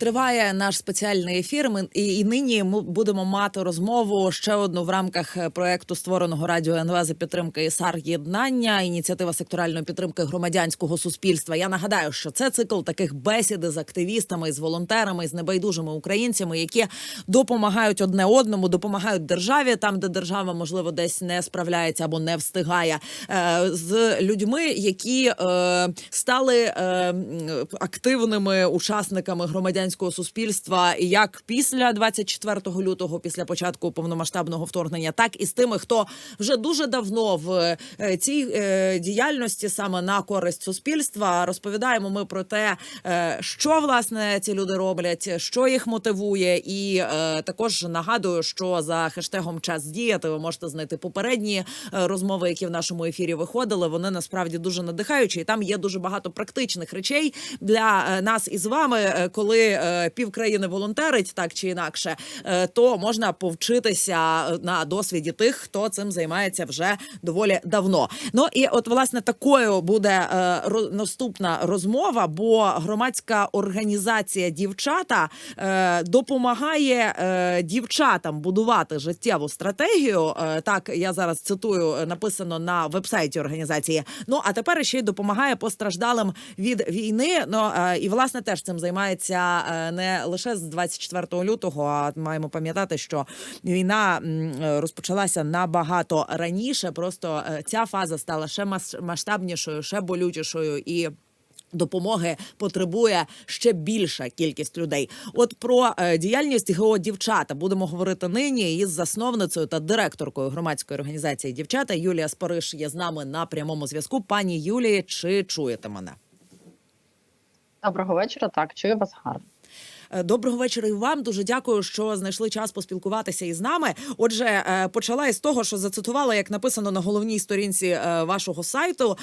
Триває наш спеціальний ефір. Ми і, і нині ми будемо мати розмову ще одну в рамках е, проекту створеного радіо НВ за підтримки ІСАР єднання, ініціатива секторальної підтримки громадянського суспільства. Я нагадаю, що це цикл таких бесіди з активістами, з волонтерами, з небайдужими українцями, які допомагають одне одному, допомагають державі там, де держава можливо десь не справляється або не встигає, е, з людьми, які е, стали активними учасниками громадянського суспільства, як після 24 лютого, після початку повномасштабного вторгнення, так і з тими, хто вже дуже давно в е, цій е, діяльності саме на користь суспільства. Розповідаємо ми про те, е, що власне ці люди роблять, що їх мотивує, і також нагадую, що за хештегом час діяти ви можете знайти попередні розмови, які в нашому ефірі виходили. Вони насправді дуже надихаючі. І там є дуже багато практичних речей для нас із вами, коли півкраїни волонтерить так чи інакше, е, то можна повчитися е, на досвіді тих, хто цим займається вже доволі давно. Ну і от власне такою буде е, наступна розмова, бо громадська організація дівчата е, допомагає е, дівчатам будувати життєву стратегію. Е, так я зараз цитую е, написано на вебсайті організації. Ну а тепер ще й допомагає постраждалим від війни. Ну е, і власне теж цим займається е, не лише з 24 лютого, а маємо пам'ятати, що війна е, розпочалася набагато раніше. Просто е, ця фаза стала ще мас- масштабнішою, ще болючішою і. Допомоги потребує ще більша кількість людей. От про е, діяльність ГО дівчата будемо говорити нині із засновницею та директоркою громадської організації дівчата Юлія Спориш є з нами на прямому зв'язку. Пані Юлії, чи чуєте мене? Доброго вечора. Так, чую вас гарно. Е, Доброго вечора і вам. Дуже дякую, що знайшли час поспілкуватися із нами. Отже, е, почала із того, що зацитувала, як написано на головній сторінці е, вашого сайту,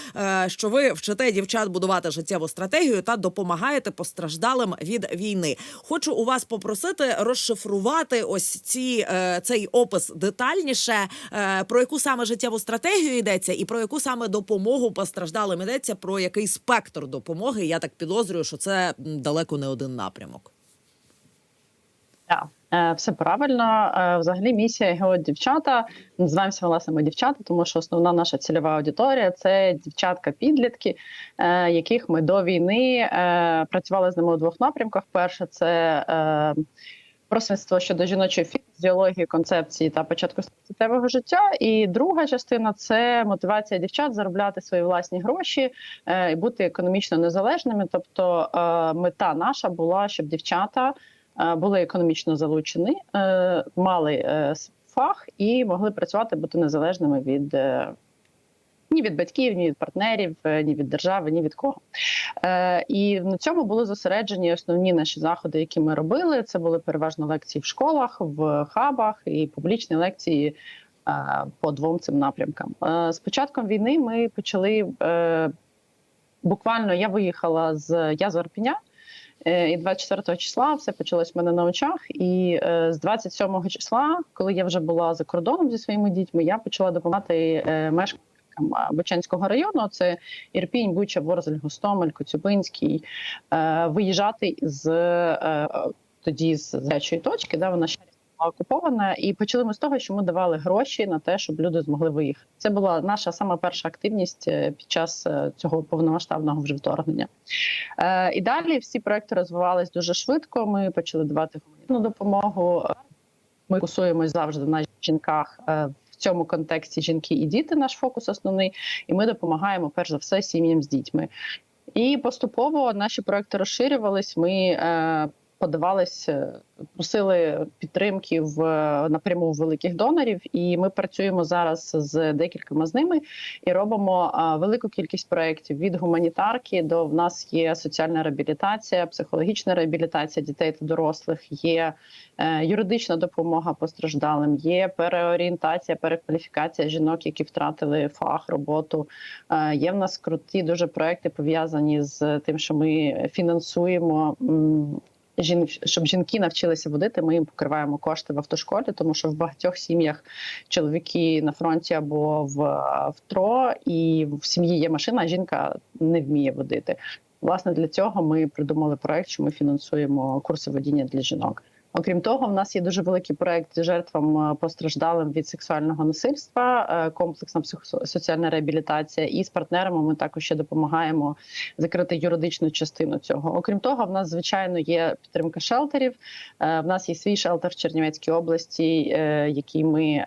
що ви вчите дівчат будувати життєву стратегію та допомагаєте постраждалим від війни. Хочу у вас попросити розшифрувати ось ці цей опис детальніше, про яку саме життєву стратегію йдеться, і про яку саме допомогу постраждалим йдеться, про який спектр допомоги. Я так підозрюю, що це далеко не один напрямок. Так, е, все правильно. Е, Взагалі, місія ГО дівчата називаємося власне ми дівчата, тому що основна наша цільова аудиторія це дівчатка-підлітки, е, яких ми до війни працювали з ними у двох напрямках. Перше це просвітство щодо жіночої фізіології, концепції та початку статевого життя. І друга частина це мотивація дівчат заробляти свої власні гроші і бути економічно незалежними. Тобто, мета наша була, щоб дівчата були економічно залучені, е, мали е, фах і могли працювати, бути незалежними від. е, Ні від батьків, ні від партнерів, е, ні від держави, ні від кого. Е, і на цьому були зосереджені основні наші заходи, які ми робили. Це були переважно лекції в школах, в хабах і публічні лекції е, по двом цим напрямкам. Е, з початком війни ми почали е, буквально я виїхала з я з Орпіня. Е, І 24 числа все почалось в мене на очах. І е, з 27 числа, коли я вже була за кордоном зі своїми дітьми, я почала допомагати е, мешканцям Бочанського району. Це Ірпінь, Буча, Ворзель, Гостомель, Коцюбинський. Виїжджати з тоді з гарячої точки, да, вона ще окупована, і почали ми з того, що ми давали гроші на те, щоб люди змогли виїхати. Це була наша сама перша активність е, під час е, цього повномасштабного вже вторгнення. Е, і далі всі проекти розвивались дуже швидко. Ми почали давати гуманітарну допомогу. Ми фокусуємось завжди на жінках. В цьому контексті жінки і діти наш фокус основний, і ми допомагаємо перш за все сім'ям з дітьми. І поступово наші проекти розширювались. Ми подавались, е, просили підтримки в напряму великих донорів, і ми працюємо зараз з декількома з ними і робимо велику кількість проєктів від гуманітарки до в нас є соціальна реабілітація, психологічна реабілітація дітей та дорослих. Є е, юридична допомога постраждалим, є переорієнтація, перекваліфікація жінок, які втратили фах, роботу. Е, є в нас круті дуже проекти пов'язані з тим, що ми фінансуємо. Щоб жінки навчилися водити, ми їм покриваємо кошти в автошколі, тому що в багатьох сім'ях чоловіки на фронті або в, в ТРО, і в сім'ї є машина, а жінка не вміє водити. Власне, для цього ми придумали проект, що ми фінансуємо курси водіння для жінок. Окрім того, в нас є дуже великий проект жертвам е, постраждалим від сексуального насильства, е, комплексна психосоціальна реабілітація. І з партнерами ми також ще допомагаємо закрити юридичну частину цього. Окрім того, в нас звичайно є підтримка шелтерів. Е, В нас є свій шелтер в Чернівецькій області, який ми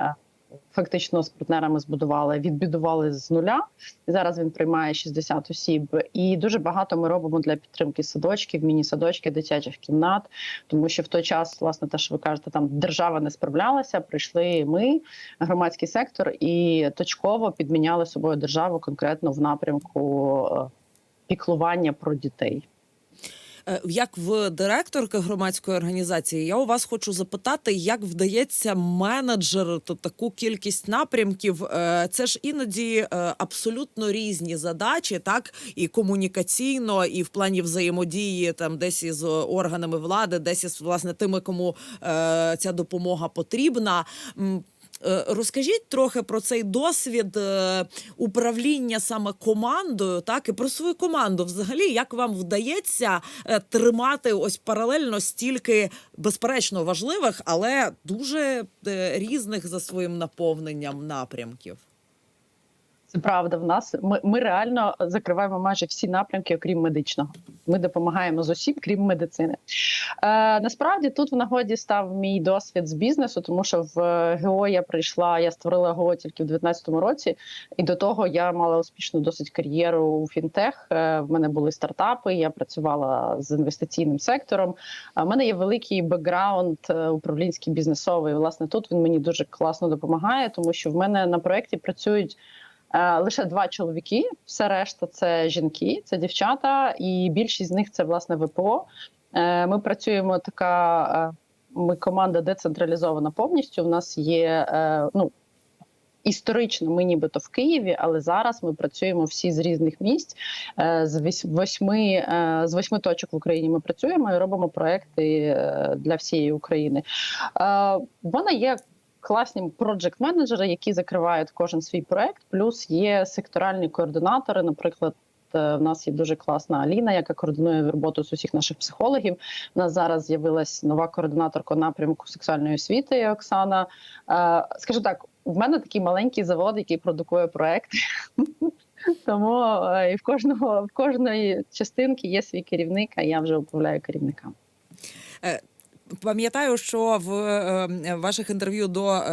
фактично з партнерами збудували, відбудували з нуля. Зараз він приймає 60 осіб. І дуже багато ми робимо для підтримки садочків, міні-садочки, дитячих кімнат. Тому що в той час, власне, те, що ви кажете, там держава не справлялася. Прийшли ми, громадський сектор, і точково підміняли собою державу конкретно в напрямку е, піклування про дітей. Е, Як в директорки громадської організації, я у вас хочу запитати, як вдається менеджерити таку кількість напрямків. Е, Це ж іноді е, абсолютно різні задачі, так і комунікаційно, і в плані взаємодії там десь із органами влади, десь із власне тими, кому ця допомога потрібна. Е, Розкажіть трохи про цей досвід е, управління саме командою, так і про свою команду. Взагалі, як вам вдається е, тримати ось паралельно стільки безперечно важливих, але дуже різних за своїм наповненням напрямків. Це правда. В нас ми, ми реально закриваємо майже всі напрямки, окрім медичного. Ми допомагаємо з усім, крім медицини. Е, насправді тут в нагоді став мій досвід з бізнесу, тому що в ГО я прийшла, я створила ГО тільки в 2019 році, і до того я мала успішну досить кар'єру у фінтех. Е, в мене були стартапи. Я працювала з інвестиційним сектором. У мене є великий бекграунд е, управлінський бізнесовий. Власне, тут він мені дуже класно допомагає, тому що в мене на проєкті працюють. Е, Лише два чоловіки, все решта це жінки, це дівчата, і більшість з них це власне ВПО. Е, Ми працюємо така. е, Ми команда децентралізована повністю. У нас є ну. Історично ми нібито в Києві, але зараз ми працюємо всі з різних місць. З восьми з восьми точок в Україні ми працюємо і робимо проекти для всієї України. В мене є класні проджект-менеджери, які закривають кожен свій проект. Плюс є секторальні координатори. Наприклад, е, в нас є дуже класна Аліна, яка координує роботу з усіх наших психологів. У нас зараз з'явилась нова координаторка напрямку сексуальної освіти Оксана. Е, Скажу так, в мене такий маленький завод, який продукує проекти. Тому е, і в кожного в кожної частинки є свій керівник, а я вже управляю керівниками. Пам'ятаю, що в е, ваших інтерв'ю до, е,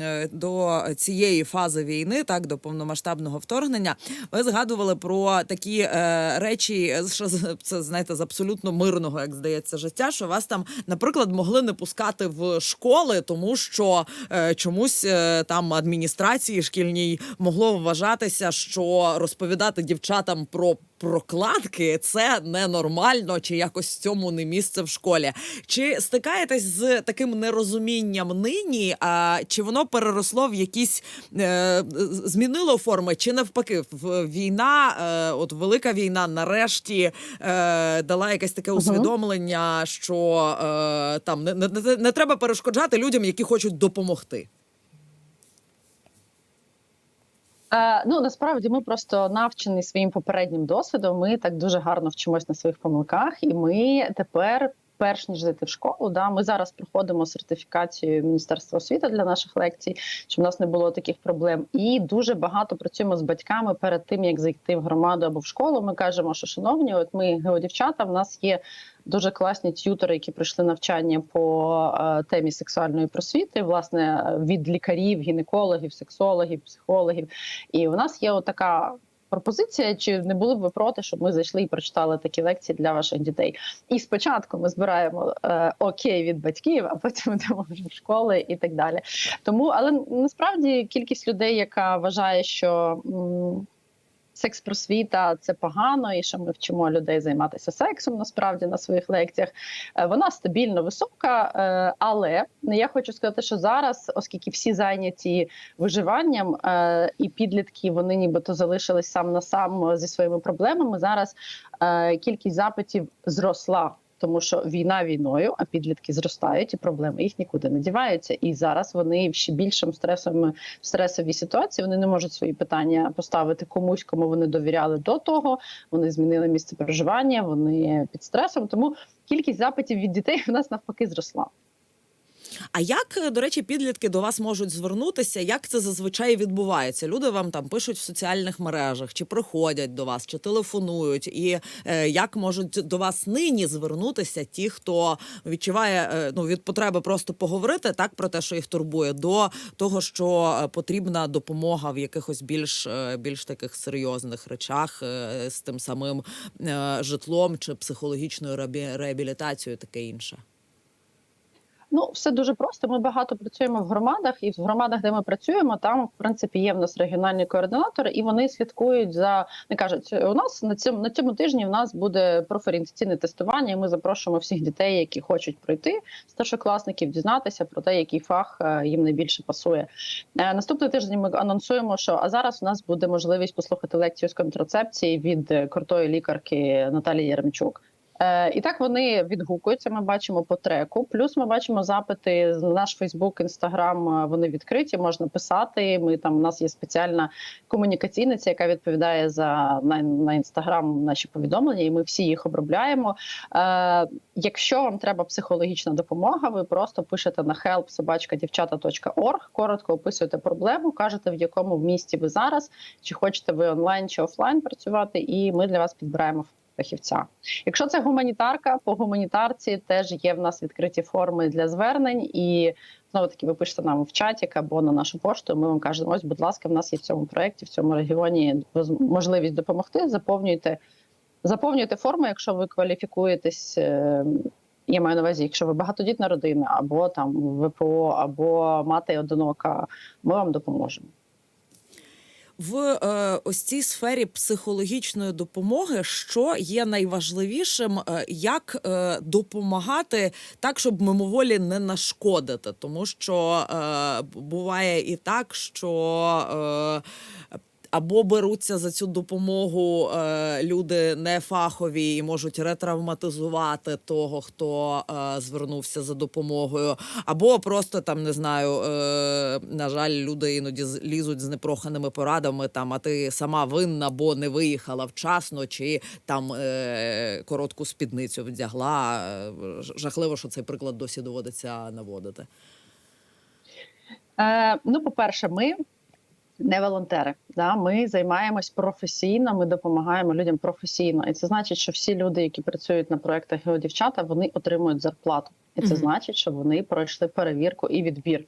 е, до цієї фази війни, так до повномасштабного вторгнення, ви згадували про такі е, речі, що це знаєте з абсолютно мирного, як здається, життя. Що вас там, наприклад, могли не пускати в школи, тому що е, чомусь е, там адміністрації шкільній могло вважатися, що розповідати дівчатам про прокладки це ненормально, чи якось цьому не місце в школі. Чи стикаєтесь з таким нерозумінням нині? А чи воно переросло в якісь е, змінило форми? Чи навпаки, в війна, е, от велика війна, нарешті е, дала якесь таке усвідомлення, що е, там не, не, не, не треба перешкоджати людям, які хочуть допомогти. Е, ну насправді ми просто навчені своїм попереднім досвідом. Ми так дуже гарно вчимось на своїх помилках, і ми тепер. Перш ніж зайти в школу, да ми зараз проходимо сертифікацію Міністерства освіти для наших лекцій, щоб у нас не було таких проблем. І дуже багато працюємо з батьками перед тим, як зайти в громаду або в школу. Ми кажемо, що шановні, от ми геодівчата, в нас є дуже класні т'ютери, які пройшли навчання по е, темі сексуальної просвіти, власне, від лікарів, гінекологів, сексологів, психологів. І у нас є отака. Пропозиція, чи не були б ви проти, щоб ми зайшли і прочитали такі лекції для ваших дітей? І спочатку ми збираємо е, окей від батьків, а потім йдемо вже в школи і так далі. Тому, але насправді кількість людей, яка вважає, що м, секс-просвіта це погано, і що ми вчимо людей займатися сексом насправді на своїх лекціях. Е, Вона стабільно висока, е, але я хочу сказати, що зараз, оскільки всі зайняті виживанням, е, і підлітки вони нібито залишились сам на сам зі своїми проблемами. Зараз кількість запитів зросла. Тому що війна війною, а підлітки зростають, і проблеми їх нікуди не діваються. І зараз вони в ще більшому в стресовій ситуації. Вони не можуть свої питання поставити комусь, кому вони довіряли до того. Вони змінили місце проживання, вони під стресом. Тому кількість запитів від дітей у нас навпаки зросла. А як, е, до речі, підлітки до вас можуть звернутися? Як це зазвичай відбувається? Люди вам там пишуть в соціальних мережах, чи приходять до вас, чи телефонують, і е, як можуть до вас нині звернутися ті, хто відчуває е, ну від потреби просто поговорити так про те, що їх турбує, до того, що е, потрібна допомога в якихось більш е, більш таких серйозних речах е, з тим самим е, житлом чи психологічною реабі- реабілітацією, таке інше. Ну, все дуже просто. Ми багато працюємо в громадах, і в громадах, де ми працюємо, там в принципі є в нас регіональні координатори, і вони слідкують за не кажуть. У нас на цьому на цьому тижні в нас буде профорієнтаційне тестування. і Ми запрошуємо всіх дітей, які хочуть пройти старшокласників, дізнатися про те, який фах е, їм найбільше пасує. Е, Наступний тиждень ми анонсуємо, що а зараз у нас буде можливість послухати лекцію з контрацепції від е, крутої лікарки Наталії Яремчук. Е, І так вони відгукуються. Ми бачимо по треку. Плюс ми бачимо запити наш Фейсбук, Інстаграм. Вони відкриті, можна писати. Ми там у нас є спеціальна комунікаційниця, яка відповідає за на, на інстаграм наші повідомлення, і ми всі їх обробляємо. Е, Якщо вам треба психологічна допомога, ви просто пишете на help.собачкадівчата.org, коротко описуєте проблему, кажете в якому місті ви зараз, чи хочете ви онлайн чи офлайн працювати, і ми для вас підбираємо фахівця. Якщо це гуманітарка, по гуманітарці теж є в нас відкриті форми для звернень, і знову таки ви пишете нам в чатік або на нашу пошту. Ми вам кажемо, ось, будь ласка, в нас є в цьому проєкті, в цьому регіоні можливість допомогти. Заповнюйте, заповнюйте форму, якщо ви кваліфікуєтесь. е, Я маю на увазі, якщо ви багатодітна родина, або там ВПО, або мати одинока, ми вам допоможемо. В е, ось цій сфері психологічної допомоги, що є найважливішим, е, як е, допомагати так, щоб мимоволі не нашкодити, тому що буває і так, що. Або беруться за цю допомогу е, люди нефахові і можуть ретравматизувати того, хто е, звернувся за допомогою, або просто там не знаю. Е, на жаль, люди іноді лізуть з непроханими порадами. Там, а ти сама винна, бо не виїхала вчасно, чи там коротку спідницю вдягла. Жахливо, що цей приклад досі доводиться наводити. Е, ну, по-перше, ми не волонтери. Да? Ми займаємось професійно, ми допомагаємо людям професійно. І це значить, що всі люди, які працюють на проектах «Геодівчата», вони отримують зарплату. І це Мгм. значить, що вони пройшли перевірку і відбір.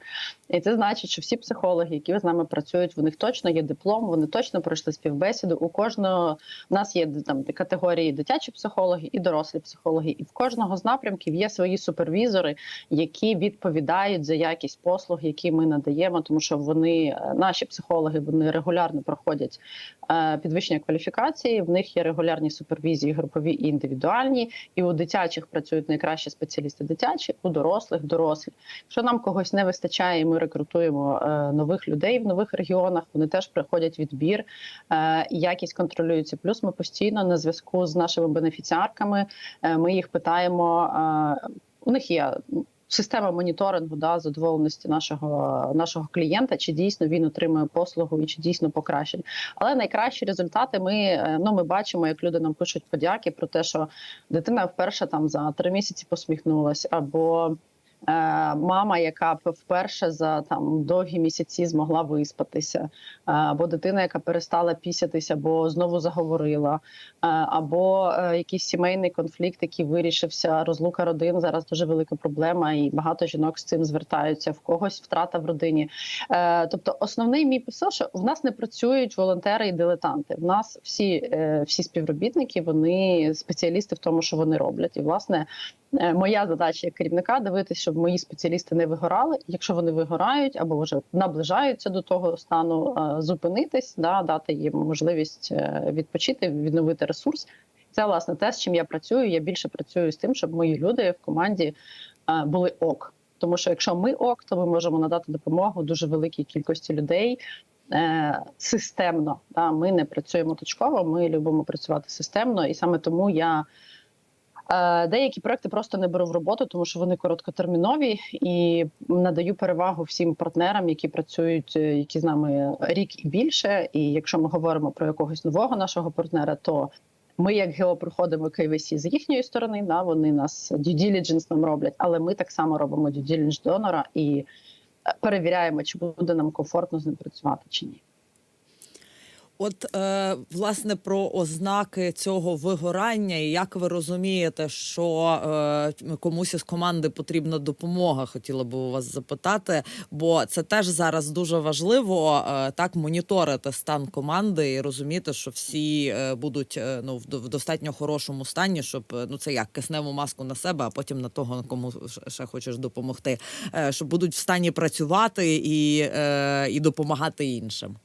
І це значить, що всі психологи, які з нами працюють, в них точно є диплом, вони точно пройшли співбесіду. У кожного в нас є там категорії дитячі психологи і дорослі психологи. І в кожного з напрямків є свої супервізори, які відповідають за якість послуг, які ми надаємо, тому що вони е, наші психологи вони регулярно проходять е, підвищення кваліфікації. В них є регулярні супервізії, групові і індивідуальні. І у дитячих працюють найкращі спеціалісти дитячі, у дорослих дорослі. Якщо нам когось не вистачає, і ми рекрутуємо е, нових людей в нових регіонах. Вони теж проходять відбір, е, якість контролюється. Плюс ми постійно на зв'язку з нашими бенефіціарками. Ми їх питаємо. У них є система моніторингу да, задоволеності нашого нашого клієнта, чи дійсно він отримує послугу і чи дійсно покращень. Але найкращі результати ми е, ну ми бачимо, як люди нам пишуть подяки про те, що дитина вперше там за три місяці посміхнулась, або мама, яка вперше за там довгі місяці змогла виспатися, е, або дитина, яка перестала пісятися, бо знову заговорила, е, або е, якийсь сімейний конфлікт, який вирішився. Розлука родин зараз дуже велика проблема, і багато жінок з цим звертаються. В когось втрата в родині. Е, тобто, основний мій посил, що в нас не працюють волонтери і дилетанти. В нас всі, е, всі співробітники, вони спеціалісти в тому, що вони роблять. І власне е, моя задача як керівника дивитися, щоб мої спеціалісти не вигорали. Якщо вони вигорають або вже наближаються до того стану, е, зупинитись, да, дати їм можливість е, відпочити, відновити ресурс. Це власне те, з чим я працюю. Я більше працюю з тим, щоб мої люди в команді е, були ок. Тому що якщо ми ок, то ми можемо надати допомогу дуже великій кількості людей системно. Да? Ми не працюємо точково, ми любимо працювати системно, і саме тому я Деякі проекти просто не беру в роботу, тому що вони короткотермінові і надаю перевагу всім партнерам, які працюють, е, які з нами рік і більше. І якщо ми говоримо про якогось нового нашого партнера, то ми, як ГЕО, проходимо KYC з їхньої сторони. Да, вони нас due diligence нам роблять, але ми так само робимо due diligence донора і е, перевіряємо, чи буде нам комфортно з ним працювати чи ні. От е, власне про ознаки цього вигорання, і як ви розумієте, що е, комусь із команди потрібна допомога, хотіла би у вас запитати, бо це теж зараз дуже важливо е, так моніторити стан команди і розуміти, що всі е, будуть е, ну в, достатньо хорошому стані, щоб е, ну це як кисневу маску на себе, а потім на того, кому ще хочеш допомогти, е, щоб будуть в стані працювати і, е, і допомагати іншим.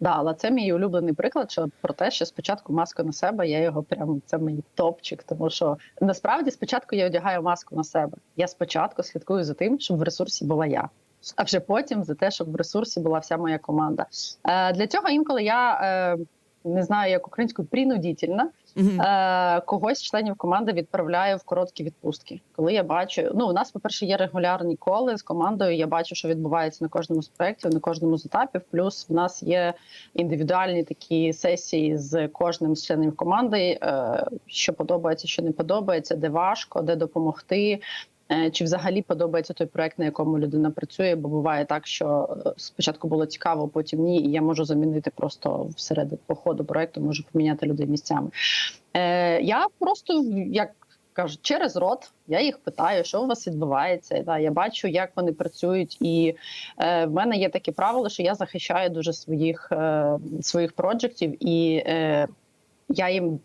Да, але це мій улюблений приклад, що про те, що спочатку маску на себе, я його прям це мій топчик. Тому що насправді спочатку я одягаю маску на себе. Я спочатку слідкую за тим, щоб в ресурсі була я. А вже потім за те, щоб в ресурсі була вся моя команда. Е, для цього інколи я е, не знаю, як українською принудительно Е, когось членів команди відправляю в короткі відпустки. Коли я бачу, ну у нас, по-перше, є регулярні коли з командою. Я бачу, що відбувається на кожному з проєктів, на кожному з етапів. Плюс в нас є індивідуальні такі сесії з кожним з членів команди, е, що подобається, що не подобається, де важко, де допомогти. Е, Чи взагалі подобається той проект, на якому людина працює? Бо буває так, що е, спочатку було цікаво, потім ні, і я можу замінити просто всередині по ходу проекту, можу поміняти людей місцями. Е, я просто як кажуть, через рот я їх питаю, що у вас відбувається. Да, я бачу, як вони працюють, і е, в мене є таке правило, що я захищаю дуже своїх е, своїх проджектів, і е, я їм.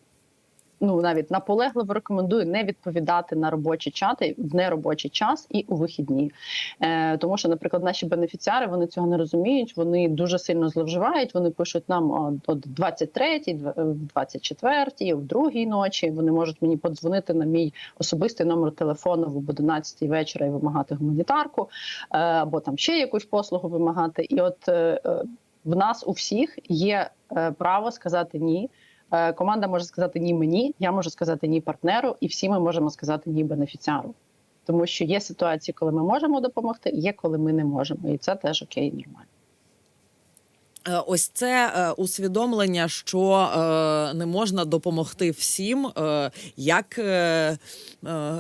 Ну, навіть наполегливо рекомендую не відповідати на робочі чати в неробочий час і у вихідні. Е, тому що, наприклад, наші бенефіціари вони цього не розуміють. Вони дуже сильно зловживають. Вони пишуть нам о, о 23-й, дв- 24-й, в другій ночі. Вони можуть мені подзвонити на мій особистий номер телефону в 11-й вечора і вимагати гуманітарку, е, або там ще якусь послугу вимагати. І от е, е, в нас у всіх є е, право сказати ні. Е, Команда може сказати ні мені, я можу сказати ні партнеру, і всі ми можемо сказати ні бенефіціару. Тому що є ситуації, коли ми можемо допомогти, є коли ми не можемо, і це теж окей, нормально. Е, Ось це е, усвідомлення, що е, не можна допомогти всім. Як,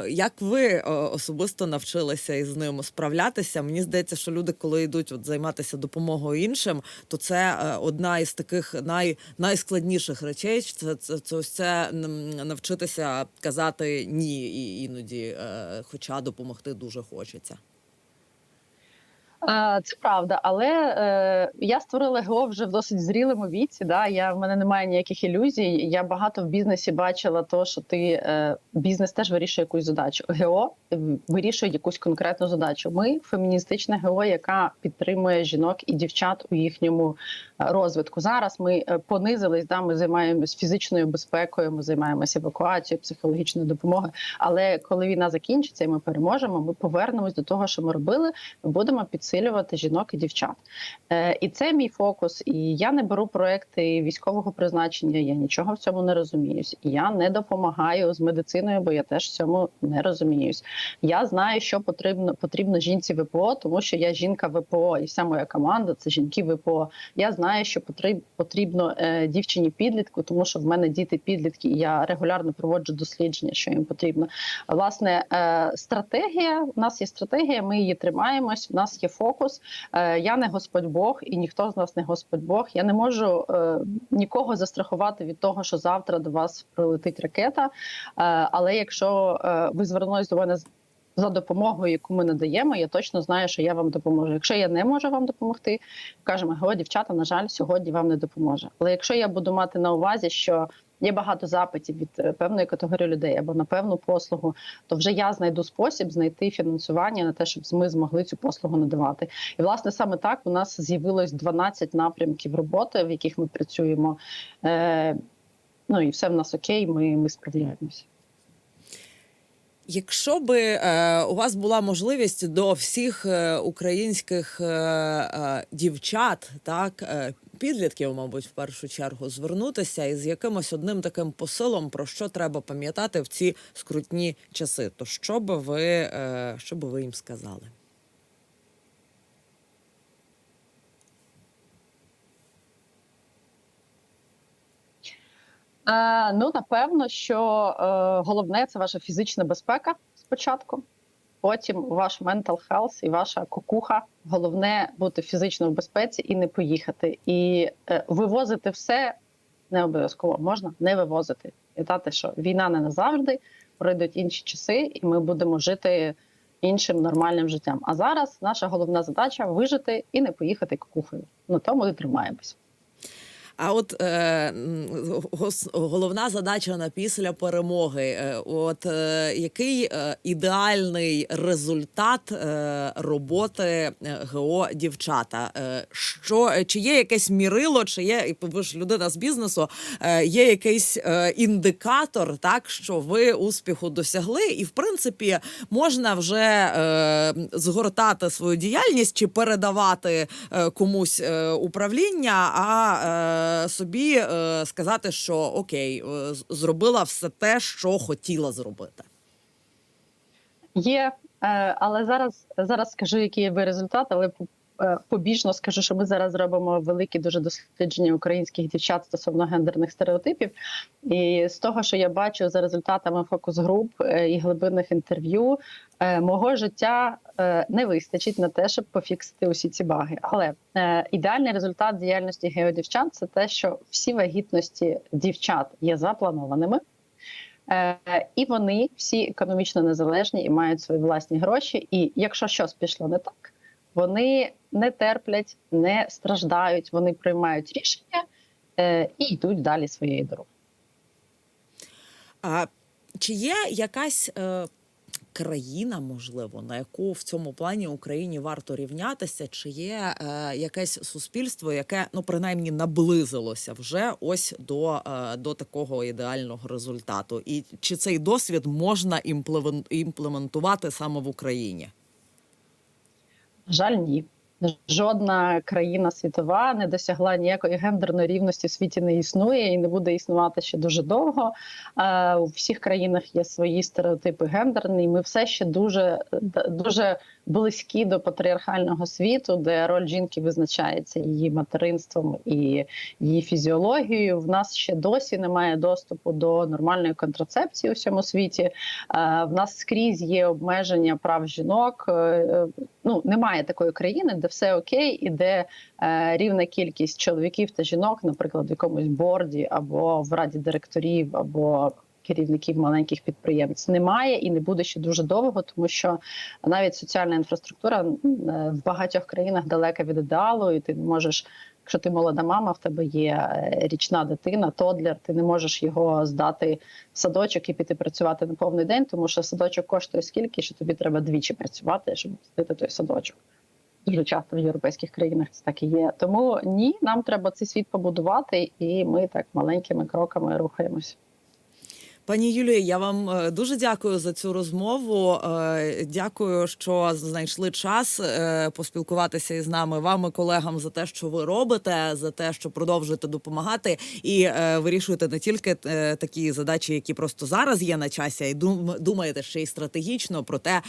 як ви особисто навчилися із ним справлятися? Мені здається, що люди, коли йдуть от, займатися допомогою іншим, то це одна із таких най, найскладніших речей. Це, це, це ось це навчитися казати ні і іноді, хоча допомогти дуже хочеться. Це правда, але е, я створила ГО вже в досить зрілому віці. Да? Я, в мене немає ніяких ілюзій. Я багато в бізнесі бачила то, що ти е, бізнес теж вирішує якусь задачу. ГО вирішує якусь конкретну задачу. Ми феміністична ГО, яка підтримує жінок і дівчат у їхньому е, розвитку. Зараз ми е, понизились, да, ми займаємось фізичною безпекою, ми займаємося евакуацією, психологічною допомогою. Але коли війна закінчиться і ми переможемо, ми повернемось до того, що ми робили. Ми будемо підсилювати жінок і дівчат. Е, і це мій фокус. І я не беру проекти військового призначення. Я нічого в цьому не розуміюсь. І я не допомагаю з медициною, бо я теж в цьому не розуміюсь. Я знаю, що потрібно потрібно жінці ВПО, тому що я жінка ВПО, і вся моя команда це жінки ВПО. Я знаю, що потрібно е, дівчині підлітку, тому що в мене діти підлітки, і я регулярно проводжу дослідження, що їм потрібно. Власне, е, стратегія. У нас є стратегія, ми її тримаємось. У нас є фокус. Е, я не Господь Бог, і ніхто з нас не Господь Бог. Я не можу е, нікого застрахувати від того, що завтра до вас прилетить ракета. Е, але якщо ви звернулись до мене за допомогою, яку ми надаємо, я точно знаю, що я вам допоможу. Якщо я не можу вам допомогти, кажемо, го, дівчата, на жаль, сьогодні вам не допоможе. Але якщо я буду мати на увазі, що є багато запитів від е, певної категорії людей або на певну послугу, то вже я знайду спосіб знайти фінансування на те, щоб ми змогли цю послугу надавати. І власне саме так у нас з'явилось 12 напрямків роботи, в яких ми працюємо. Е, ну і все в нас окей. Ми, ми справляємося. Якщо би е, у вас була можливість до всіх е, українських е, е, дівчат, так е, підлітків, мабуть, в першу чергу, звернутися із якимось одним таким посилом, про що треба пам'ятати в ці скрутні часи, то що би ви, е, що би ви їм сказали? Е, ну, напевно, що е, головне це ваша фізична безпека спочатку, потім ваш mental health і ваша кукуха. Головне бути фізично в безпеці і не поїхати. І е, вивозити все не обов'язково можна не вивозити. Пам'ятати, що війна не назавжди, пройдуть інші часи, і ми будемо жити іншим нормальним життям. А зараз наша головна задача вижити і не поїхати кукухою. На тому і тримаємось. А от е, головна задача на після перемоги. Е, от е, який е, ідеальний результат е, роботи е, ГО дівчата? Що чи є якесь мірило, чи є ви ж людина з бізнесу? Е, є якийсь індикатор, так що ви успіху досягли, і в принципі можна вже е, згортати свою діяльність чи передавати комусь управління, а е, собі е, сказати, що окей, е, зробила все те, що хотіла зробити. Є, е, але зараз зараз скажу, який є результат, але е, побіжно скажу, що ми зараз робимо великі дуже дослідження українських дівчат стосовно гендерних стереотипів. І з того, що я бачу за результатами фокус-груп е, і глибинних інтерв'ю, е, мого життя е, не вистачить на те, щоб пофіксити усі ці баги. Але е, ідеальний результат діяльності геодівчат це те, що всі вагітності дівчат є запланованими. Е, І вони всі економічно незалежні і мають свої власні гроші. І якщо щось пішло не так, вони не терплять, не страждають, вони приймають рішення е, і йдуть далі своєю дорогою. А чи є якась е, країна, можливо, на яку в цьому плані Україні варто рівнятися? Чи є е, якесь суспільство, яке ну принаймні наблизилося вже ось до, е, до такого ідеального результату? І чи цей досвід можна імплементувати саме в Україні? На жаль, ні. Жодна країна світова не досягла ніякої гендерної рівності в світі не існує і не буде існувати ще дуже довго. Е, У всіх країнах є свої стереотипи гендерні. і Ми все ще дуже дуже близькі до патріархального світу, де роль жінки визначається її материнством і її фізіологією. В нас ще досі немає доступу до нормальної контрацепції у всьому світі. Е, В нас скрізь є обмеження прав жінок. Е, е, Ну немає такої країни, де все окей, і де рівна кількість чоловіків та жінок, наприклад, в якомусь борді або в раді директорів, або керівників маленьких підприємств немає і не буде ще дуже довго, тому що навіть соціальна інфраструктура е, в багатьох країнах далека від ідеалу, і ти не можеш. Якщо ти молода мама, в тебе є е, річна дитина, тодлер, ти не можеш його здати в садочок і піти працювати на повний день, тому що садочок коштує скільки, що тобі треба двічі працювати, щоб здати той садочок. Дуже часто в європейських країнах це так і є. Тому ні, нам треба цей світ побудувати, і ми так маленькими кроками рухаємось. Пані Юлію, я вам е, дуже дякую за цю розмову. Е, Дякую, що знайшли час е, поспілкуватися із нами, вами, колегам, за те, що ви робите, за те, що продовжуєте допомагати і вирішуєте не тільки такі задачі, які просто зараз є на часі, дум- думаєте ще й стратегічно про те,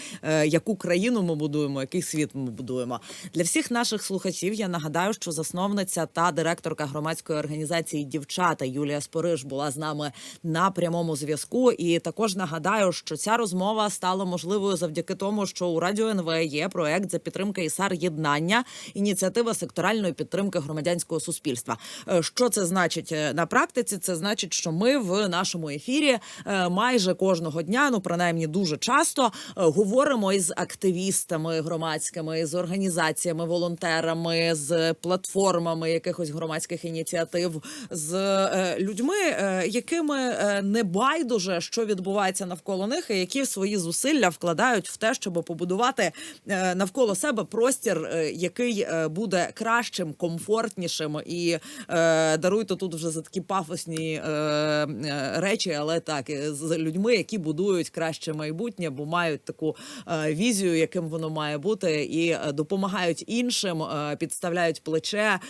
яку країну ми будуємо, який світ ми будуємо. Для всіх наших слухачів я нагадаю, що засновниця та директорка громадської організації Дівчата Юлія Спориш була з нами на прямому зв'язку. І також нагадаю, що ця розмова стала можливою завдяки тому, що у радіо НВ є проект за підтримки ІСАР єднання, ініціатива секторальної підтримки громадянського суспільства. Е, Що це значить е, на практиці? Це значить, що ми в нашому ефірі е, майже кожного дня, ну принаймні дуже часто, говоримо із активістами громадськими, з організаціями, волонтерами, з платформами якихось громадських ініціатив, з людьми, якими не байдуже байдуже, що відбувається навколо них, і які свої зусилля вкладають в те, щоб побудувати е, навколо себе простір, е, який е, буде кращим, комфортнішим і даруйте тут вже за такі пафосні речі, але так з людьми, які будують краще майбутнє, бо мають таку візію, яким воно має бути, і допомагають іншим, підставляють плече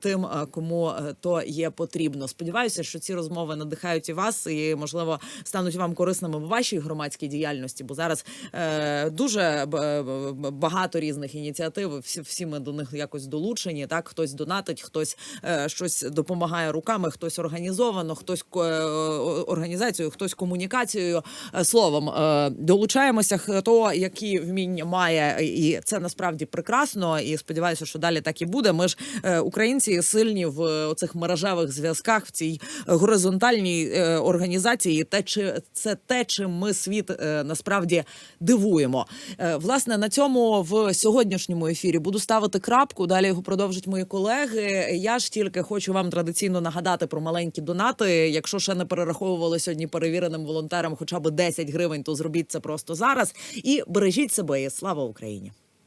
тим, кому то є потрібно. Сподіваюся, що ці розмови надихають і вас, і можливо стануть вам корисними в вашій громадській діяльності, бо зараз е, дуже б- багато різних ініціатив. Всі, всі ми до них якось долучені. Так, хтось донатить, хтось е, щось допомагає руками, хтось організовано, хтось е, організацією, хтось комунікацією. Е, Словом, е, долучаємося, хто які вміння має, і це насправді прекрасно. І сподіваюся, що далі так і буде. Ми ж е, українці сильні в е, цих мережевих зв'язках, в цій горизонтальній е, організації. Те, чи це те, чим ми світ е, насправді дивуємо. Е, Власне, на цьому в сьогоднішньому ефірі буду ставити крапку. Далі його продовжать мої колеги. Я ж тільки хочу вам традиційно нагадати про маленькі донати. Якщо ще не перераховували сьогодні перевіреним волонтерам хоча б 10 гривень, то зробіть це просто зараз і бережіть себе. І слава Україні.